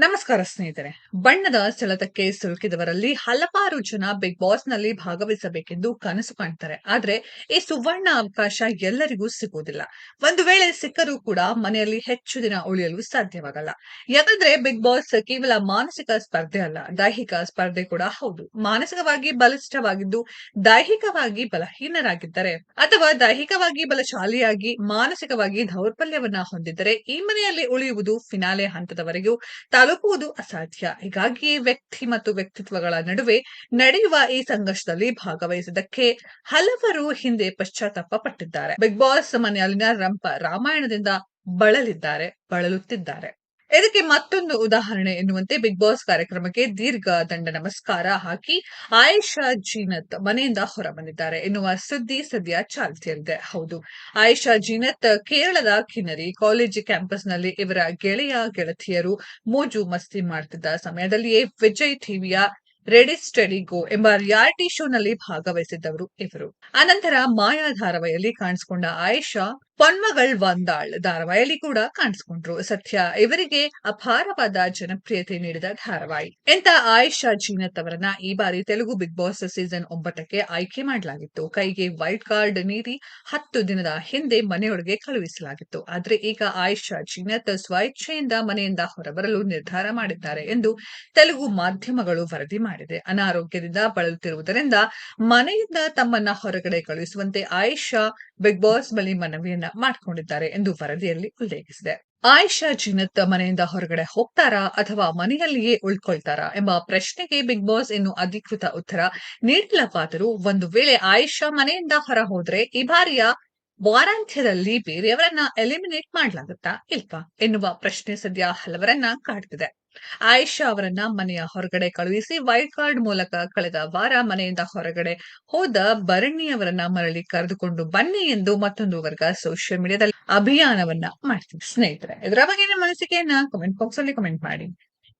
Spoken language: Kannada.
ನಮಸ್ಕಾರ ಸ್ನೇಹಿತರೆ. ಬಣ್ಣದ ಸೆಳೆತಕ್ಕೆ ಸಿಲುಕಿದವರಲ್ಲಿ ಹಲವಾರು ಜನ ಬಿಗ್ ಬಾಸ್ನಲ್ಲಿ ಭಾಗವಹಿಸಬೇಕೆಂದು ಕನಸು ಕಾಣ್ತಾರೆ. ಆದ್ರೆ ಈ ಸುವರ್ಣ ಅವಕಾಶ ಎಲ್ಲರಿಗೂ ಸಿಗುವುದಿಲ್ಲ. ಒಂದು ವೇಳೆ ಸಿಕ್ಕರೂ ಕೂಡ ಮನೆಯಲ್ಲಿ ಹೆಚ್ಚು ದಿನ ಉಳಿಯಲು ಸಾಧ್ಯವಾಗಲ್ಲ. ಯಾಕಂದ್ರೆ ಬಿಗ್ ಬಾಸ್ ಕೇವಲ ಮಾನಸಿಕ ಸ್ಪರ್ಧೆ ಅಲ್ಲ, ದೈಹಿಕ ಸ್ಪರ್ಧೆ ಕೂಡ ಹೌದು. ಮಾನಸಿಕವಾಗಿ ಬಲಿಷ್ಠವಾಗಿದ್ದು ದೈಹಿಕವಾಗಿ ಬಲಹೀನರಾಗಿದ್ದರೆ ಅಥವಾ ದೈಹಿಕವಾಗಿ ಬಲಶಾಲಿಯಾಗಿ ಮಾನಸಿಕವಾಗಿ ದೌರ್ಬಲ್ಯವನ್ನ ಹೊಂದಿದ್ದರೆ ಈ ಮನೆಯಲ್ಲಿ ಉಳಿಯುವುದು ಫಿನಾಲೆ ಹಂತದವರೆಗೂ ತಲುಪುವುದು ಅಸಾಧ್ಯ. ಹೀಗಾಗಿ ವ್ಯಕ್ತಿ ಮತ್ತು ವ್ಯಕ್ತಿತ್ವಗಳ ನಡುವೆ ನಡೆಯುವ ಈ ಸಂಘರ್ಷದಲ್ಲಿ ಭಾಗವಹಿಸಿದ್ದಕ್ಕೆ ಹಲವರು ಹಿಂದೆ ಪಶ್ಚಾತ್ತಾಪ ಪಟ್ಟಿದ್ದಾರೆ. ಬಿಗ್ ಬಾಸ್ ಮನೆಯಲ್ಲಿನ ರಂಪ ರಾಮಾಯಣದಿಂದ ಬಳಲಿದ್ದಾರೆ, ಬಳಲುತ್ತಿದ್ದಾರೆ. ಇದಕ್ಕೆ ಮತ್ತೊಂದು ಉದಾಹರಣೆ ಎನ್ನುವಂತೆ ಬಿಗ್ ಬಾಸ್ ಕಾರ್ಯಕ್ರಮಕ್ಕೆ ದೀರ್ಘ ದಂಡ ನಮಸ್ಕಾರ ಹಾಕಿ ಆಯಿಷಾ ಜೀನತ್ ಮನೆಯಿಂದ ಹೊರ ಬಂದಿದ್ದಾರೆ ಎನ್ನುವ ಸುದ್ದಿ ಸದ್ಯ ಚಾಲ್ತಿಯಲ್ಲಿದೆ. ಹೌದು, ಆಯಿಷಾ ಜೀನತ್ ಕೇರಳದ ಕಿನರಿ ಕಾಲೇಜ್ ಕ್ಯಾಂಪಸ್ನಲ್ಲಿ ಇವರ ಗೆಳೆಯ ಗೆಳತಿಯರು ಮೋಜು ಮಸ್ತಿ ಮಾಡ್ತಿದ್ದ ಸಮಯದಲ್ಲಿಯೇ ವಿಜಯ್ ಟಿವಿಯ ರೆಡಿ ಸ್ಟಡಿ ಗೋ ಎಂಬ ರಿಯಾಲಿಟಿ ಶೋನಲ್ಲಿ ಭಾಗವಹಿಸಿದ್ದವರು ಇವರು. ಅನಂತರ ಮಾಯಾ ಧಾರಾವಾಹಿಯಲ್ಲಿ ಕಾಣಿಸಿಕೊಂಡ ಆಯೇಷಾ ಪೊನ್ಮಗಳ್ ವಂದಾಳ್ ಧಾರಾವಾಹಿಯಲ್ಲಿ ಕೂಡ ಕಾಣಿಸ್ಕೊಂಡ್ರು. ಸತ್ಯ, ಇವರಿಗೆ ಅಪಾರವಾದ ಜನಪ್ರಿಯತೆ ನೀಡಿದ ಧಾರಾವಾಹಿ. ಎಂತ ಆಯಿಷಾ ಜೀನತ್ ಅವರನ್ನ ಈ ಬಾರಿ ತೆಲುಗು ಬಿಗ್ ಬಾಸ್ ಸೀಸನ್ ಒಂಬತ್ತಕ್ಕೆ ಆಯ್ಕೆ ಮಾಡಲಾಗಿತ್ತು. ಕೈಗೆ ವೈಟ್ ಕಾರ್ಡ್ ನೀಡಿ ಹತ್ತು ದಿನದ ಹಿಂದೆ ಮನೆಯೊಳಗೆ ಕಳುಹಿಸಲಾಗಿತ್ತು. ಆದ್ರೆ ಈಗ ಆಯಿಷಾ ಜೀನತ್ ಸ್ವಇಚ್ಛೆಯಿಂದ ಮನೆಯಿಂದ ಹೊರಬರಲು ನಿರ್ಧಾರ ಮಾಡಿದ್ದಾರೆ ಎಂದು ತೆಲುಗು ಮಾಧ್ಯಮಗಳು ವರದಿ ಮಾಡಿದೆ. ಅನಾರೋಗ್ಯದಿಂದ ಬಳಲುತ್ತಿರುವುದರಿಂದ ಮನೆಯಿಂದ ತಮ್ಮನ್ನ ಹೊರಗಡೆ ಕಳುಹಿಸುವಂತೆ ಆಯಿಷಾ ಬಿಗ್ ಬಾಸ್ ಬಳಿ ಮನವಿಯನ್ನ ಮಾಡಿಕೊಂಡಿದ್ದಾರೆ ಎಂದು ವರದಿಯಲ್ಲಿ ಉಲ್ಲೇಖಿಸಿದೆ. ಆಯಿಷಾ ಜೀನತ್ ಮನೆಯಿಂದ ಹೊರಗಡೆ ಹೋಗ್ತಾರಾ ಅಥವಾ ಮನೆಯಲ್ಲಿಯೇ ಉಳ್ಕೊಳ್ತಾರಾ ಎಂಬ ಪ್ರಶ್ನೆಗೆ ಬಿಗ್ ಬಾಸ್ ಇನ್ನು ಅಧಿಕೃತ ಉತ್ತರ ನೀಡಿಲ್ಲವಾದರೂ ಒಂದು ವೇಳೆ ಆಯಿಷಾ ಮನೆಯಿಂದ ಹೊರ ಹೋದ್ರೆ ಈ ಬಾರಿಯ ವಾರಾಂತ್ಯದಲ್ಲಿ ಬೇರೆಯವರನ್ನ ಎಲಿಮಿನೇಟ್ ಮಾಡಲಾಗುತ್ತಾ ಇಲ್ವಾ? ಎನ್ನುವ ಪ್ರಶ್ನೆ ಸದ್ಯ ಹಲವರನ್ನ ಕಾಡ್ತಿದೆ. ಆಯಿಷಾ ಅವರನ್ನ ಮನೆಯ ಹೊರಗಡೆ ಕಳುಹಿಸಿ ವೈಲ್ಡ್ ಕಾರ್ಡ್ ಮೂಲಕ ಕಳೆದ ವಾರ ಮನೆಯಿಂದ ಹೊರಗಡೆ ಹೋದ ಭರಣಿಯವರನ್ನ ಮರಳಿ ಕರೆದುಕೊಂಡು ಬನ್ನಿ ಎಂದು ಮತ್ತೊಂದು ವರ್ಗ ಸೋಷಿಯಲ್ ಮೀಡಿಯಾದಲ್ಲಿ ಅಭಿಯಾನವನ್ನ ಮಾಡ್ತೀವಿ ಸ್ನೇಹಿತರೆ, ಇದರ ಬಗ್ಗೆ ನಿಮ್ಮ ಅನಿಸಿಕೆಯನ್ನ ಕಮೆಂಟ್ ಬಾಕ್ಸ್ ಅಲ್ಲಿ ಕಮೆಂಟ್ ಮಾಡಿ.